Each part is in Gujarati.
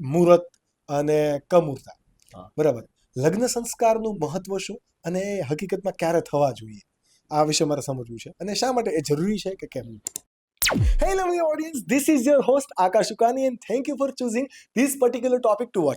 મુહૂર્ત અને કમૂરતા. બરાબર. લગ્ન સંસ્કારનું મહત્વ શું અને હકીકતમાં ક્યારે થવા જોઈએ? આ વિશે મારે સમજવું છે. અને શા માટે એ જરૂરી છે કે કેમ? Hello audience this is your host Akash Sukani and thank you for choosing this particular topic to watch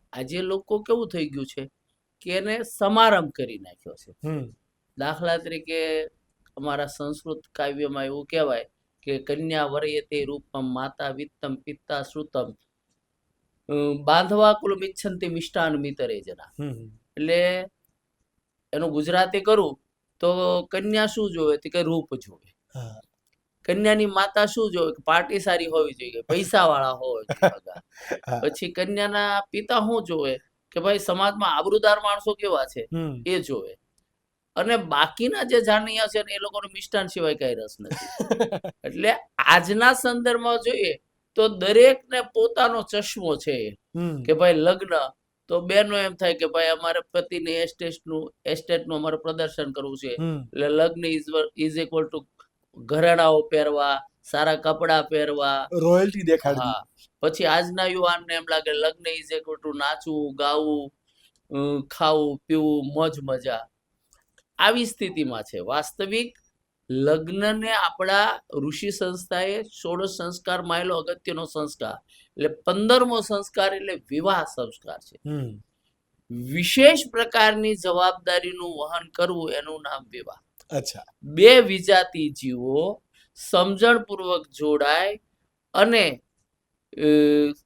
આજે લોકો કેવું થઈ ગયું છે કે એને સમારંભ કરી નાખ્યો છે. દાખલા તરીકે અમારા સંસ્કૃત કાવ્યમાં એવું કહેવાય કે કન્યા વરયતે રૂપમ માતા વિત્તમ પિત્તા શ્રુતમ. બાંધવા કુલ મિચ્છંતિ મિષ્ટાન મિતરે જના. એટલે એનું ગુજરાતી કરું તો કન્યા શું જોવે? તે કે રૂપ જોવે. કન્યાની માતા શું જોવે? કે પાર્ટી સારી હોવી જોઈએ પૈસા વાળા હોવા જોઈએ પછી કન્યાના પિતા શું જોવે? કે ભાઈ સમાજમાં આબરૂદાર માણસો કેવા છે? એ જોવે. અને બાકીના જે જાણીયા છે એ લોકોને મિષ્ટાન સિવાય કઈ રસ નથી. એટલે આજના સંદર્ભમાં જોઈએ તો દરેકને પોતાનો ચશ્મો છે. કે ભાઈ લગ્ન તો બેનો એમ થાય કે ભાઈ અમારે પતિની એસ્ટેટનું એસ્ટેટનું અમારે પ્રદર્શન કરવું છે. એટલે લગ્ન ઇઝ ઇઝ ઇક્વલ ટુ ઘરેણાઓ પહેરવા સારા કપડાં પહેરવા. રોયલ્ટી દેખાડવી હા. પછી આજના યુવાનને એમ લાગે લગ્ન ઇઝ ઇક્વલ ટુ નાચવું ગાવું ખાવું પીવું મોજ મજા. આવી સ્થિતિમાં છે. વાસ્તવિક લગ્નને આપણા ઋષિ સંસ્થાએ ષોડશ સંસ્કાર માયલો અગત્યનો સંસ્કાર. એટલે પંદરમો સંસ્કાર એટલે વિવાહ સંસ્કાર છે. વિશેષ પ્રકારની જવાબદારીનું વહન કરવું એનું નામ વિવાહ. અચ્છા. બે વિજાતી જીવો સમજણપૂર્વક જોડાય અને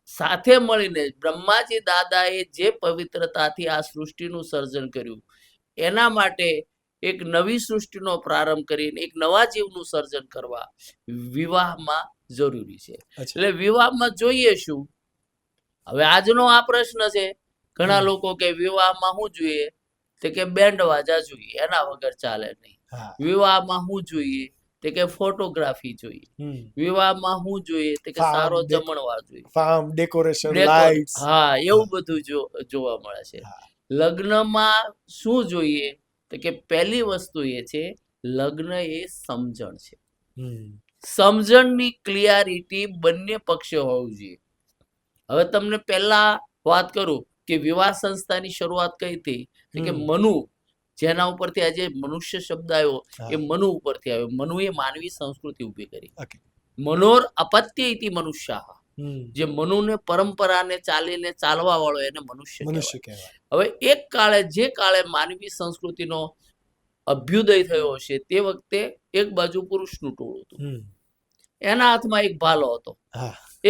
સાથે મળીને બ્રહ્માજી દાદાએ જે પવિત્રતાથી આ સૃષ્ટિનું સર્જન કર્યું એના માટે એક નવી સૃષ્ટિનો પ્રારંભ કરીને એક નવા જીવનું સર્જન કરવા વિવાહમાં જરૂરી છે. એટલે વિવાહમાં જોઈએ શું? હવે આજનો આ પ્રશ્ન છે. ઘણા લોકો કે વિવાહમાં શું જોઈએ? તો કે બેન્ડ વાજા જોઈએ. એના વગર ચાલે નહીં. વિવાહમાં શું જોઈએ તે કે ફોટોગ્રાફી જોઈએ. હમ. વિવાહમાં શું જોઈએ તે કે સારો જમણવાર જોઈએ. ફાર્મ ડેકોરેશન લાઇટ્સ હા એવું બધું જો- જોવા મળે છે. લગ્નમાં શું જોઈએ તો કે પહેલી વસ્તુ એ છે લગ્ન એ સમજણ છે. સમજણની ક્લિયરિટી બંને પક્ષે હોવું જોઈએ. હવે તમને પહેલા વાત કરું કે વિવાહ સંસ્થાની શરૂઆત કઈ હતી? કે મનુ જેના ઉપરથી આજે મનુષ્ય શબ્દ આવ્યો એ મનુ ઉપરથી આવ્યો. મનુએ માનવી સંસ્કૃતિ ઊભી કરી. મનોર અપત્ય ઇતિ મનુષ્ય જે મનુને પરંપરાને ચાલીને ચાલવા વાળો એને મનુષ્ય મનુષ્ય કહેવાય. હવે એક કાળે જે કાળે માનવી સંસ્કૃતિનો અભ્યુદય થયો હશે તે વખતે એક બાજુ પુરુષનું ટોળું હતું. એના હાથમાં એક ભાલો હતો.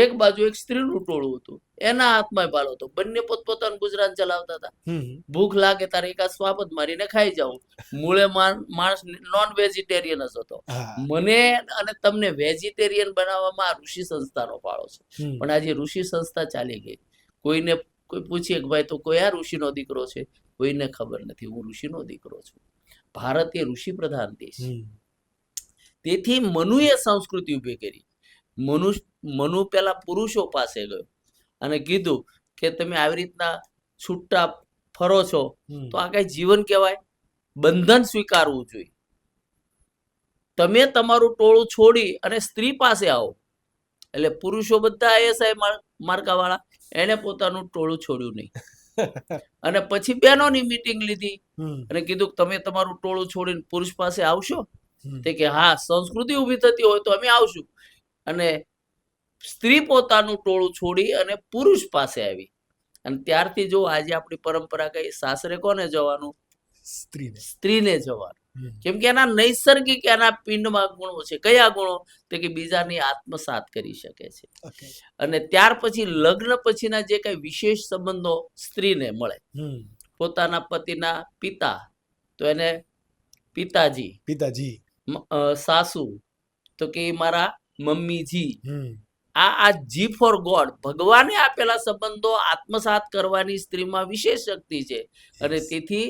એક બાજુ એક સ્ત્રીનું ટોળું હતું. એના હાથમાં ભાલો હતો. બંને પોતપોતાનું ગુજરાન ચલાવતા હતા. ભૂખ લાગે તારે એકાદ સ્વાપત મારીને ખાઈ જાઉં. મૂળે માણસ નોન વેજીટેરિયન જ હતો. મને અને તમને વેજીટેરિયન બનાવવામાં આ ઋષિ સંસ્થાનો ફાળો છે. પણ આજે ઋષિ સંસ્થા ચાલી ગઈ. કોઈને કોઈ પૂછીએ કે ભાઈ તો કયા ઋષિનો દીકરો છે? કોઈને ખબર નથી. હું ઋષિનો દીકરો છું. ભારત એ ઋષિ પ્રધાન દેશ. તેથી મનુએ સંસ્કૃતિ ઊભી કરી. મનુ મનુ પેલા પુરુષો પાસે ગયો અને કીધું કે તમે આવી રીતના છૂટા ફરો છો તો આ કઈ જીવન કહેવાય? બંધન સ્વીકારવું જોઈએ. તમે તમારું ટોળું છોડી અને સ્ત્રી પાસે આવો. એટલે પુરુષો બધા આઈએસઆઈ માર્કા વાળા એને પોતાનું ટોળું છોડ્યું નહીં. અને પછી બહેનોની મીટિંગ લીધી અને કીધું કે તમે તમારું ટોળું છોડીને પુરુષ પાસે આવશો? તે કે હા સંસ્કૃતિ ઊભી થતી હોય તો અમે આવશું. અને સ્ત્રી પોતાનું ટોળું છોડી અને પુરુષ પાસે આવી. અને ત્યારથી જો આજે આપણી પરંપરા કઈ સાસરે કોને જવાનું? સ્ત્રીને. સ્ત્રીને જવાનું. કેમ કે એના નૈસર્ગિક એના પિંડમાં ગુણો છે. કયા ગુણો? તે કે બીજાની આત્મસાત કરી શકે છે. અને ત્યાર પછી લગ્ન પછીના જે કઈ વિશેષ સંબંધો સ્ત્રીને મળે. પોતાના પતિના પિતા તો એને પિતાજી પિતાજી. સાસુ તો કે મારા મમ્મીજી. આ આ જી ફોર ગોડ ભગવાને આપેલા સંબંધો આત્મસાત કરવાની સ્ત્રીમાં વિશેષ શક્તિ છે. અને તેથી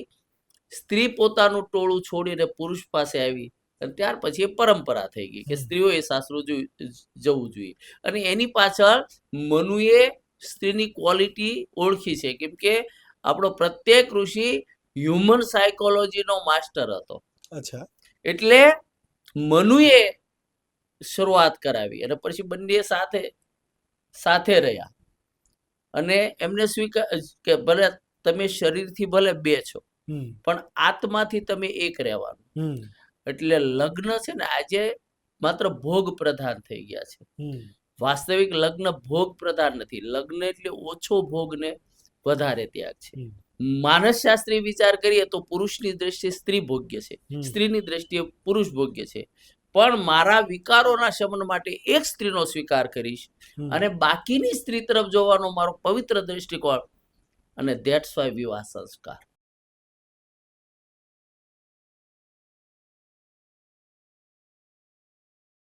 સ્ત્રી પોતાનું ટોળું છોડીને પુરુષ પાસે આવી અને ત્યાર પછી એ પરંપરા થઈ ગઈ કે. સ્ત્રીઓએ સાસરું જવું જોઈએ. અને એની પાછળ મનુએ સ્ત્રીની ક્વોલિટી ઓળખી છે. કેમ કે આપણો પ્રત્યેક ઋષિ હ્યુમન સાયકોલોજીનો માસ્ટર હતો. અચ્છા. એટલે મનુએ શરૂઆત કરાવી અને પછી બંને સાથે સાથે રહ્યા. અને એમને સ્વીકાર કે ભલે તમે શરીરથી ભલે બે છો પણ આત્માથી તમે એક રહેવાનું. એટલે લગ્ન છે ને આજે માત્ર ભોગ પ્રધાન થઈ ગયા છે. વાસ્તવિક લગ્ન ભોગ પ્રધાન નથી. લગ્ન એટલે ઓછો ભોગ ને વધારે ત્યાગ છે. માનસ માનસશાસ્ત્રી વિચાર કરીએ તો પુરુષની દ્રષ્ટિએ સ્ત્રી ભોગ્ય છે. સ્ત્રીની દ્રષ્ટિએ પુરુષ ભોગ્ય છે. પણ મારા વિકારોના શમન માટે એક સ્ત્રીનો સ્વીકાર કરીશ. અને બાકીની સ્ત્રી તરફ જોવાનો મારો પવિત્ર દ્રષ્ટિકોણ. અને ધેટ્સ વાય વિવાહ સંસ્કાર.